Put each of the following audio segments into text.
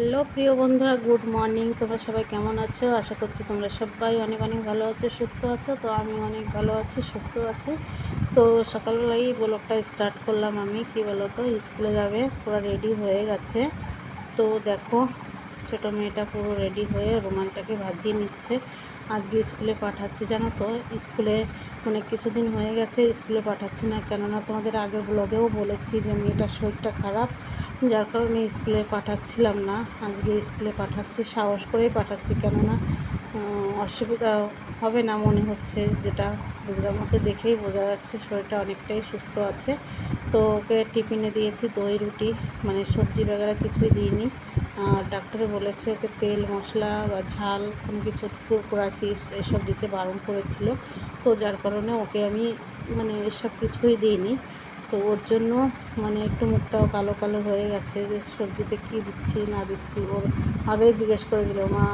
Hello প্রিয় বন্ধুরা, good morning. তোমরা সবাই কেমন আছো? আশা করছি তোমরা সবাই অনেক অনেক ভালো আছো, সুস্থ আছো। তো আমি অনেক ভালো আছি, সুস্থ আছি। তো সকালবেলাই ব্লগটা স্টার্ট করলাম আমি, কি বলো তো স্কুলে যাবে, পুরো রেডি হয়ে গেছে। তো দেখো, ছোটো মেয়েটা পুরো রেডি হয়ে রুমালটাকে ভাজিয়ে নিচ্ছে। আজকে স্কুলে পাঠাচ্ছি, জানো তো? স্কুলে মানে কিছুদিন হয়ে গেছে, স্কুলে পাঠাচ্ছি না। কেননা তোমাদের আগের ব্লগেও বলেছি যে মেয়েটার শরীরটা খারাপ। যার কারণে স্কুলে পাঠাচ্ছিলাম না। আজকে স্কুলে পাঠাচ্ছি, সাহস করেই পাঠাচ্ছি, কেননা অসুবিধা হবে না মনে হচ্ছে যেটা। বুঝলাম, ওকে দেখেই বোঝা যাচ্ছে শরীরটা অনেকটাই সুস্থ আছে। তো ওকে টিফিনে দিয়েছি দই, রুটি মানে সবজি বাগেরা কিছুই দিইনি। আর ডাক্তারে বলেছে ওকে তেল, মশলা বা ঝাল, কোনো কিছু, কুরকুরা, চিপস এসব দিতে বারণ করেছিল। তো যার কারণে ওকে আমি মানে এসব কিছুই দিইনি। তো ওর জন্য মানে একটু মুখটাও কালো কালো হয়ে গেছে যে সবজিতে কী দিচ্ছি, না দিচ্ছি। ওর আগেই জিজ্ঞেস করেছিল, মা,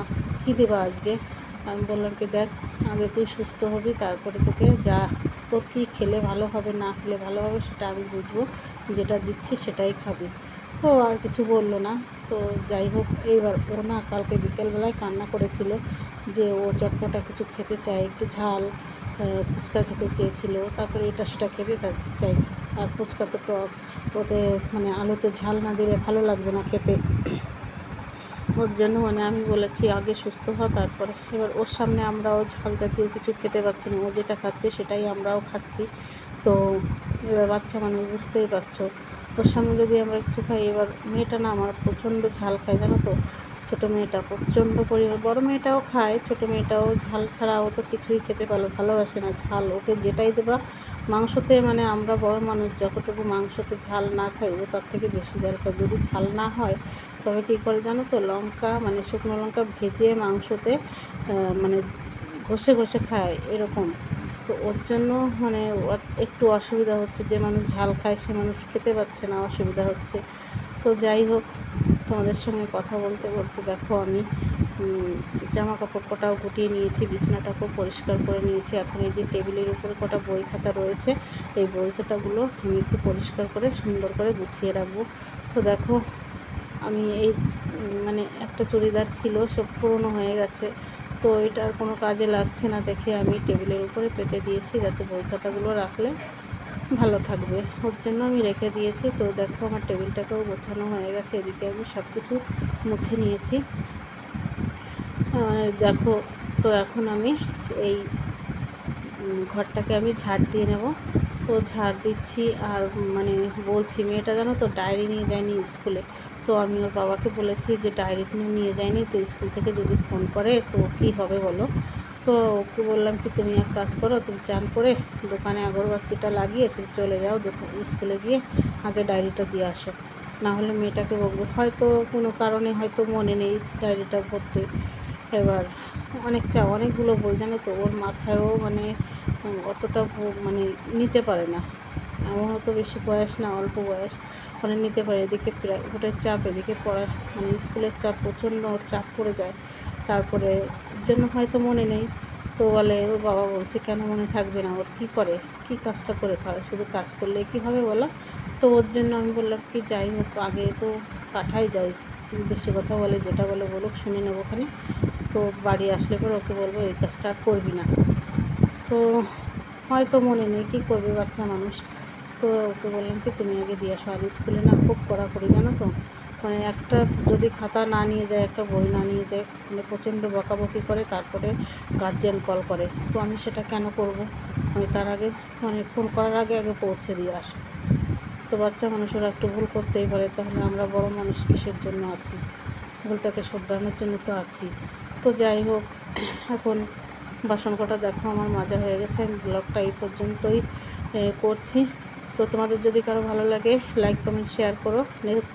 কী দেবা আজকে? আমি বললাম কি, দেখ, আগে তুই সুস্থ হবি, তারপরে তোকে যা তোর কী খেলে ভালো হবে, না খেলে ভালো হবে, সেটা আমি বুঝব। যেটা দিচ্ছি সেটাই খাবি। তো আর কিছু বলল না। তো যাই হোক, এইবার ও না কালকে বিকেলবেলায় কান্না করেছিল যে ও চটপটা কিছু খেতে চায়, একটু ঝাল। ফুচকা খেতে চেয়েছিল। তারপরে এটা সেটা খেতে চাইছে। আর ফুচকা তো টক। ওতে মানে আলুতে ঝাল না দিলে ভালো লাগবে না খেতে। ওর জন্য মানে আমি বলেছি, আগে সুস্থ হ, তারপরে। এবার ওর সামনে আমরাও ঝাল জাতীয় কিছু খেতে পারছি না। ও যেটা খাচ্ছে সেটাই আমরাও খাচ্ছি। তো এবার বাচ্চা মানুষ বুঝতেই পারছ। ওর সামনে যদি আমরা কিছু খাই, এবার মেয়েটা না আমার প্রচণ্ড ঝাল খায়, জানো তো? ছোটো মেয়েটা প্রচণ্ড পরিমাণ, বড় মেয়েটাও খায়, ছোটো মেয়েটাও ঝাল ছাড়া ও তো কিছুই খেতে ভালো ভালোবাসে না। ঝাল, ওকে যেটাই দেবা, মাংসতে মানে আমরা বড় মানুষ, যতটুকু মাংসতে ঝাল না খাই, ও তার থেকে বেশি ঝাল খায়। যদি ঝাল না হয়, তবে কী করে জানো তো, লঙ্কা মানে শুকনো লঙ্কা ভেজে মাংসতে মানে ঘষে ঘষে খায় এরকম। তো ওর জন্য মানে একটু অসুবিধা হচ্ছে, যে মানুষ ঝাল খায় সে মানুষ খেতে পারছে না, অসুবিধা হচ্ছে। তো যাই হোক, তোমাদের সঙ্গে কথা বলতে বলতে দেখো আমি জামা কাপড় কটাও গুটিয়ে নিয়েছি, বিছনাটাকেও পরিষ্কার করে নিয়েছি। এখন এই যে টেবিলের উপরে কটা বই খাতা রয়েছে, এই বই খাতাগুলো আমি একটু পরিষ্কার করে, সুন্দর করে গুছিয়ে রাখব। তো দেখো, আমি এই মানে একটা চুড়িদার ছিল, সব পুরনো হয়ে গেছে। তো এটা কোনো কাজে লাগছে না দেখে আমি টেবিলের উপরে পেতে দিয়েছি, যাতে বই খাতাগুলো রাখলে ভালো থাকবে। ওর জন্য আমি রেখে দিয়েছি। তো দেখো আমার টেবিলটাকেও গোছানো হয়ে গেছে। এদিকে আমি সব কিছু মুছে নিয়েছি। দেখো, তো এখন আমি এই ঘরটাকে আমি ঝাড় দিয়ে নেব। তো ঝাড় দিচ্ছি আর মানে বলছি, মেয়েটা জানো তো ডায়েরি নিয়ে যায়নি স্কুলে। তো আমি ওর বাবাকে বলেছি যে ডায়েরি নিয়ে যায়নি। তো স্কুল থেকে যদি ফোন করে, তো কী হবে বলো? তো ওকে বললাম কি, তুমি এক কাজ করো, তুমি চান করে দোকানে আগরবাতিটা লাগিয়ে তুমি চলে যাও দোকান স্কুলে গিয়ে আগে ডায়েরিটা দিয়ে আসো। না হলে মেয়েটাকে বলব হয়তো কোনো কারণে হয়তো মনে নেই ডায়েরিটা পড়তে। এবার অনেক চা, অনেকগুলো বই, জানো তো, ওর মাথায়ও মানে অতটা মানে নিতে পারে না। এমন তো বেশি বয়স না, অল্প বয়স। মানে নিতে পারে, এদিকে প্রাইভেটের চাপ, এদিকে পড়া মানে স্কুলের চাপ প্রচণ্ড, ওর চাপ পড়ে যায়। তারপরে জন্য হয়তো মনে নেই। তো বলে ওর বাবা, বলছে, কেন মনে থাকবে না? ওর কী করে? কী কাজটা করে খায় শুধু কাজ করলে কি হবে বলো? তো ওর জন্য আমি বললাম কি, যাই হোক, আগে তো পাঠাই যায় বেশি কথা বলে, যেটা বলে বলুক, শুনে নেব ওখানে। তো বাড়ি আসলে পরে ওকে বলব, এই কাজটা আর করবি না। তো হয়তো মনে নেই, কী করবে বাচ্চা মানুষ? তো ওকে বললাম কি, তুমি আগে দিয়ে আসো, আর স্কুলে না খুব কড়াকড়ি, জানো তো? মানে একটা যদি খাতা না নিয়ে যায়, একটা বই না নিয়ে যায় মানে প্রচণ্ড বকাবকি করে, তারপরে গার্জিয়ান কল করে। তো আমি সেটা কেন করব? আমি তার আগে মানে ফোন করার আগে আগে পৌঁছে দিয়ে আসি তো বাচ্চা মানুষেরা একটু ভুল করতেই পারে, তাহলে আমরা বড় মানুষ কিসের জন্য আছি? ভুলটাকে শোধরানোর জন্য তো আছি। তো যাই হোক, এখন বাসন কটা দেখো, আমার মজা হয়ে গেছে, আমি ব্লগটা এই পর্যন্তই করছি। তো তোমাদের যদি কারও ভালো লাগে লাইক কমেন্ট শেয়ার করো। নেক্সট